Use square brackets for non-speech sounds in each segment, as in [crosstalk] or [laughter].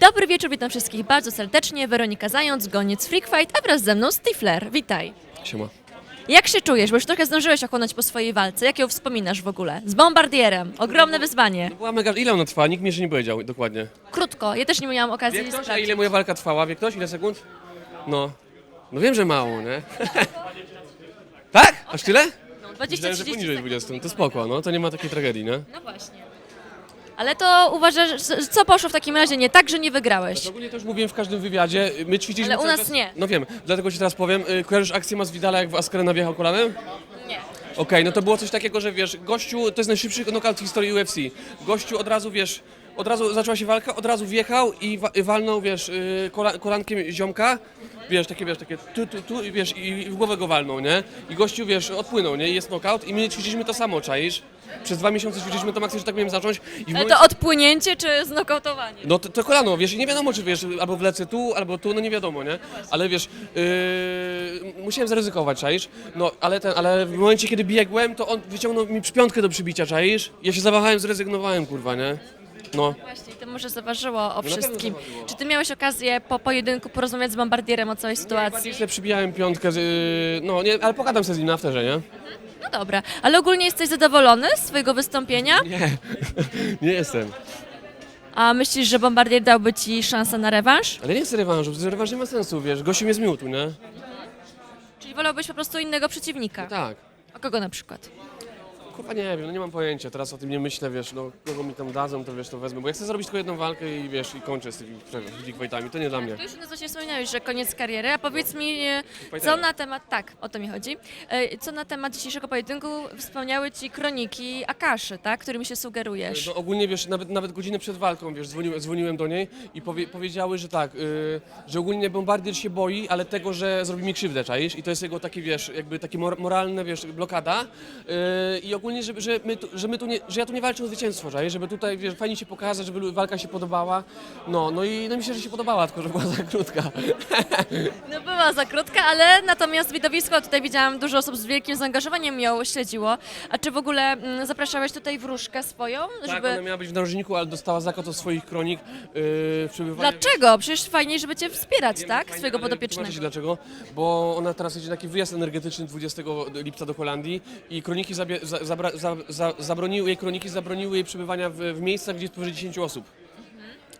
Dobry wieczór, witam wszystkich bardzo serdecznie. Weronika Zając, Goniec Freak Fight, a wraz ze mną Stifler. Witaj. Siema. Jak się czujesz? Bo już trochę zdążyłeś ochłonąć po swojej walce. Jak ją wspominasz w ogóle? Z bombardierem. Ogromne wyzwanie. Była mega... Ile ona trwa? Nikt mi jeszcze nie powiedział dokładnie. Krótko. Ja też nie miałam okazji Wie ktoś, a sprawdzić. ile moja walka trwała? Wie ktoś? Ile sekund? No. No wiem, że mało, nie? tak? Aż tyle? No, Myślałem, że 20-30 poniżej sekund. 20. To spoko, no. To nie ma takiej tragedii, nie? No właśnie. Ale to uważasz, co poszło w takim razie nie tak, że nie wygrałeś? Ogólnie to już mówiłem w każdym wywiadzie. My ćwiczyliśmy Ale u cały nas czas- nie. No wiem, dlatego ci teraz powiem. Y, Kojarzysz akcję Masvidala, jak w Askrena wjechał kolanem? Nie. Okej, no to było coś takiego, że wiesz, gościu, to jest najszybszy knockout w historii UFC. Gościu od razu, wiesz, od razu zaczęła się walka, od razu wjechał i wa- walnął, wiesz, kola- kolankiem ziomka, wiesz, takie, wiesz, takie tu, tu, tu i wiesz, i, i w głowę go walnął, nie? I gościu, wiesz, odpłynął, nie? I jest knockout i my ćwiczyliśmy to samo, czaisz? Przez dwa miesiące ćwiczyliśmy to maksymalnie, że tak miałem zacząć i w Ale momencie... to odpłynięcie czy znokautowanie? No to, to kolano, wiesz, i nie wiadomo, czy wiesz, albo wlecę tu, albo tu, no nie wiadomo, nie? Ale wiesz, yy, musiałem zaryzykować, czaisz? No, ale ten, ale w momencie, kiedy biegłem, to on wyciągnął mi przypiątkę do przybicia, czaisz? Ja się zawahałem, zrezygnowałem, kurwa, nie? No. Właśnie, to może zaważyło o pewno wszystkim. zaważyło. Czy ty miałeś okazję po pojedynku porozmawiać z bombardierem o całej sytuacji? Sobie przybijałem piątkę, yy, no nie, ale pogadam sobie z nim na afterze, nie? No dobra, ale ogólnie jesteś zadowolony z swojego wystąpienia? Nie, [laughs] nie jestem. A myślisz, że bombardier dałby ci szansę na rewanż? Ale nie chcę rewanżu, rewanż nie ma sensu, wiesz, gościu mnie zmiótł, nie? Czyli wolałbyś po prostu innego przeciwnika? Tak. A kogo na przykład? Kurwa nie wiem, no nie mam pojęcia, teraz o tym nie myślę, wiesz, no kogo mi tam dadzą, to wiesz, to wezmę, bo ja chcę zrobić tylko jedną walkę i wiesz, i kończę z tymi freak fightami, to nie dla mnie. To już no właśnie wspominałeś, że koniec kariery, a powiedz mi, e, co Fightera. na temat, tak, o to mi chodzi, E, co na temat dzisiejszego pojedynku wspomniały ci kroniki Akaszy, tak, którymi się sugerujesz? No ogólnie wiesz, nawet, nawet godzinę przed walką, wiesz, dzwoniłem, dzwoniłem do niej i powie, powiedziały, że tak, y, że ogólnie bombardier się boi, ale tego, że zrobi mi krzywdę, czaisz? I to jest jego taki, wiesz, jakby takie mor moralne, wiesz, blokada. Y, I ogólnie, że, że, my tu, że my tu nie, że ja tu nie walczę o zwycięstwo, czaisz? Żeby tutaj, wiesz, fajnie się pokazać, żeby walka się podobała. No, no i no, myślę, że się podobała, tylko że była za krótka. [laughs] No była za krótka, ale natomiast widowisko, tutaj widziałam dużo osób z wielkim zaangażowaniem ją śledziło. A czy w ogóle mm, zapraszałeś tutaj wróżkę swoją, Tak, żeby... ona miała być w narożniku, ale dostała zakaz od swoich kronik yy, przebywania. Dlaczego? Przecież fajniej, żeby cię wspierać, Wiem, tak? fajnie, Swojego podopiecznego. ci dlaczego, bo ona teraz jedzie taki wyjazd energetyczny 20 lipca do Holandii i kroniki zabie, za, zabra, za, za, zabroniły jej kroniki zabroniły jej przebywania w, w miejscach, gdzie jest powyżej 10 osób.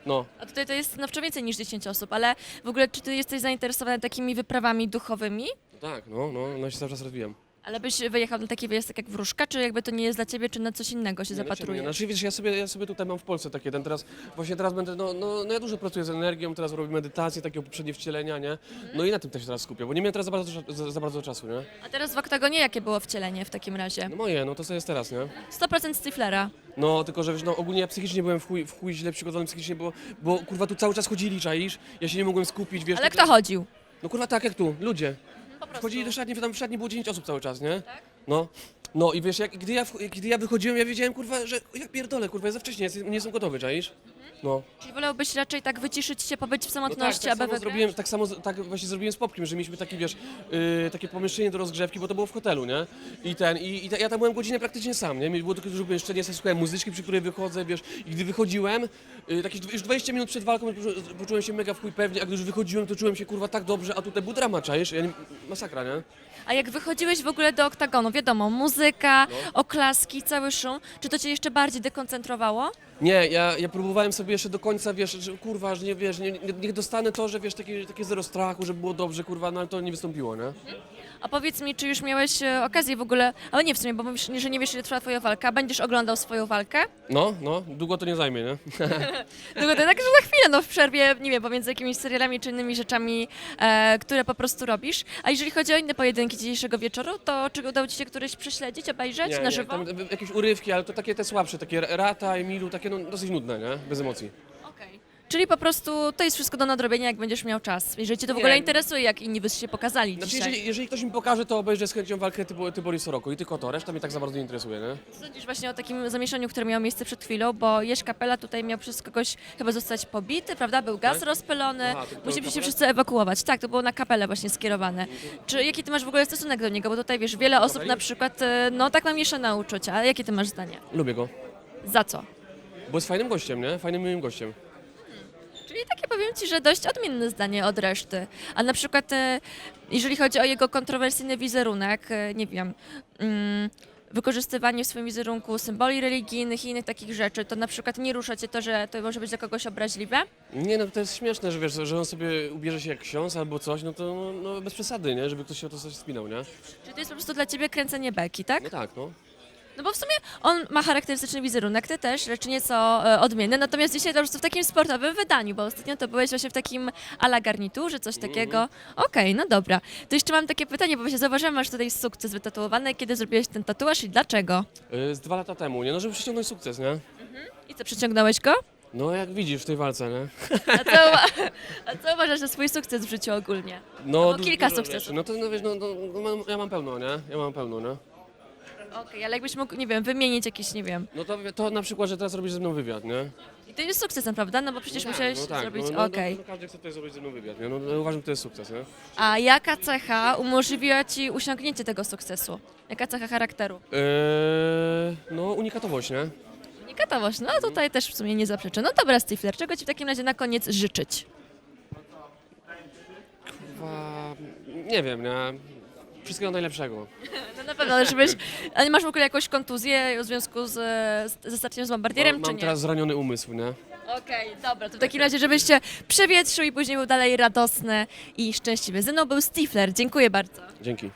No, A tutaj to jest znacznie więcej niż 10 osób, ale w ogóle czy ty jesteś zainteresowany takimi wyprawami duchowymi? tak, no, no, no się cały czas rozwijam. Ale byś wyjechał na taki wyjazd tak jak wróżka, czy jakby to nie jest dla ciebie, czy na coś innego się Nie, no, zapatrujesz? ciemnie. Znaczy wiesz, ja sobie, ja sobie tutaj mam w Polsce takie, ten teraz, właśnie teraz będę, no, no, no ja dużo pracuję z energią, teraz robię medytację, takie poprzednie wcielenia, nie? No i na tym też się teraz skupię, bo nie miałem teraz za bardzo, za, za bardzo czasu, nie? A teraz w oktagonie jakie było wcielenie w takim razie? No moje, no to co jest teraz, nie? 100% Stiflera. No, tylko że wiesz, no ogólnie ja psychicznie byłem w chuj, w chuj źle przygotowany psychicznie, bo, bo kurwa tu cały czas chodzili, czaisz? Ja się nie mogłem skupić, wiesz. Ale tak- kto chodził? No kurwa tak jak tu, ludzie. Po prostu. Chodzili do szatni, tam w szatni było 10 osób cały czas, nie? Tak? No. No i wiesz, jak, gdy, ja, gdy ja wychodziłem, ja wiedziałem, kurwa, że ja pierdolę, kurwa, ja za wcześnie, nie jestem gotowy, czaisz? No. Czyli wolałbyś raczej tak wyciszyć się, pobyć w No tak, samotności, tak aby samo wygrać? zrobiłem, tak samo z- tak właśnie zrobiłem z Popkiem, że mieliśmy taki, wiesz, yy, takie pomieszczenie do rozgrzewki, bo to było w hotelu, nie? I ten, i, i ta, ja tam byłem godzinę praktycznie sam, nie? Było tylko dużo pomieszczenie, sobie słuchałem muzyczki, przy której wychodzę, wiesz, i gdy wychodziłem, yy, takie już 20 minut przed walką poczu- poczułem się mega w chuj pewnie, a gdy już wychodziłem, to czułem się, kurwa, tak dobrze, a tutaj był dramat, czaisz? Ja nie, masakra, nie? A jak wychodziłeś w ogóle do oktagonu, wiadomo, muzyka, No. oklaski, cały szum, czy to cię jeszcze bardziej dekoncentrowało? Nie, ja, ja próbowałem sobie jeszcze do końca, wiesz, że kurwa, że nie wiesz, nie, nie, niech dostanę to, że wiesz, takie, takie zero strachu, żeby było dobrze, kurwa, no ale to nie wystąpiło, nie? A powiedz mi, czy już miałeś e, okazję w ogóle, ale nie w sumie, bo mówisz, że nie wiesz, ile trwa twoja walka, będziesz oglądał swoją walkę? No, no, długo to nie zajmie, nie? [laughs] Tylko to tak, że za chwilę, no w przerwie, nie wiem, pomiędzy jakimiś serialami czy innymi rzeczami, e, które po prostu robisz. A jeżeli chodzi o inne pojedynki dzisiejszego wieczoru, to czy udało ci się któryś prześledzić, obejrzeć na żywo? tam jakieś urywki, ale to takie te słabsze, takie Rata, Emilu, takie no, dosyć nudne, nie? Bez emocji. Czyli po prostu to jest wszystko do nadrobienia, jak będziesz miał czas. Jeżeli cię to w ogóle Nie. interesuje, jak inni by się pokazali Znaczy, dzisiaj. jeżeli, jeżeli ktoś mi pokaże, to obejrzę z chęcią walkę Tybo- Tybori Soroko i tylko to, reszta mnie tak za bardzo nie interesuje, nie? Co Sądzisz właśnie o takim zamieszaniu, które miało miejsce przed chwilą, bo Jeś Kapela tutaj miał przez kogoś chyba zostać pobity, prawda? Był gaz Tak? rozpylony, Aha, to się wszyscy ewakuować. Tak, to było na kapelę właśnie skierowane. Czy jaki ty masz w ogóle stosunek do niego? Bo tutaj wiesz, wiele osób na przykład, e, no tak ma mieszane uczucia. A jakie ty masz zdanie? Lubię go, Za co? bo jest fajnym gościem, nie? Fajnym, miłym gościem. Tak ci, że dość odmienne zdanie od reszty. A na przykład, e, jeżeli chodzi o jego kontrowersyjny wizerunek, e, nie wiem, mm, wykorzystywanie w swoim wizerunku symboli religijnych i innych takich rzeczy, to na przykład nie rusza cię to, że to może być dla kogoś obraźliwe? Nie, no to jest śmieszne, że wiesz, że on sobie ubierze się jak ksiądz albo coś, no to no, no bez przesady, nie? Żeby ktoś się o to coś spinał, nie? Czyli to jest po prostu dla ciebie kręcenie beki, tak? No tak, no. No bo w sumie on ma charakterystyczny wizerunek, ty też, lecz nieco e, odmienny. Natomiast dzisiaj po prostu w takim sportowym wydaniu, bo ostatnio to byłeś właśnie w takim ala garniturze, coś takiego. Okej, no dobra. To jeszcze mam takie pytanie, bo właśnie zauważyłam, masz tutaj sukces wytatuowany. Kiedy zrobiłeś ten tatuaż i dlaczego? Y, Z dwa lata temu, nie? No żeby przyciągnąć sukces, nie? I co, przyciągnąłeś go? No jak widzisz w tej walce, nie? A co, a co uważasz za swój sukces w życiu ogólnie? No, było kilka sukcesów. rzeczy. No to no wiesz, no, no, no mam, ja mam pełno, nie? Ja mam pełno, nie? Okej, ale jakbyś mógł, nie wiem, wymienić jakiś, nie wiem. No to, to na przykład, że teraz robisz ze mną wywiad, nie? I to jest sukcesem, prawda? No bo przecież no musiałeś no tak, zrobić, no, no, okej. no, no, każdy chce tutaj zrobić ze mną wywiad, nie? No, no uważam, że to jest sukces, nie? A jaka cecha umożliwiła ci osiągnięcie tego sukcesu? Jaka cecha charakteru? Eee, no unikatowość, nie? Unikatowość, no tutaj też w sumie nie zaprzeczę. No dobra, Stifler, czego ci w takim razie na koniec życzyć? Chyba, nie wiem, nie? Wszystkiego najlepszego. Na pewno, ale żebyś... A nie masz w ogóle jakąś kontuzję w związku z, z, ze starciem z bombardierem, czy mam nie? teraz zraniony umysł, nie? Okej, dobra, to w takim razie, żebyś się przewietrzył i później był dalej radosny i szczęśliwy. Ze mną był Stifler, dziękuję bardzo. Dzięki.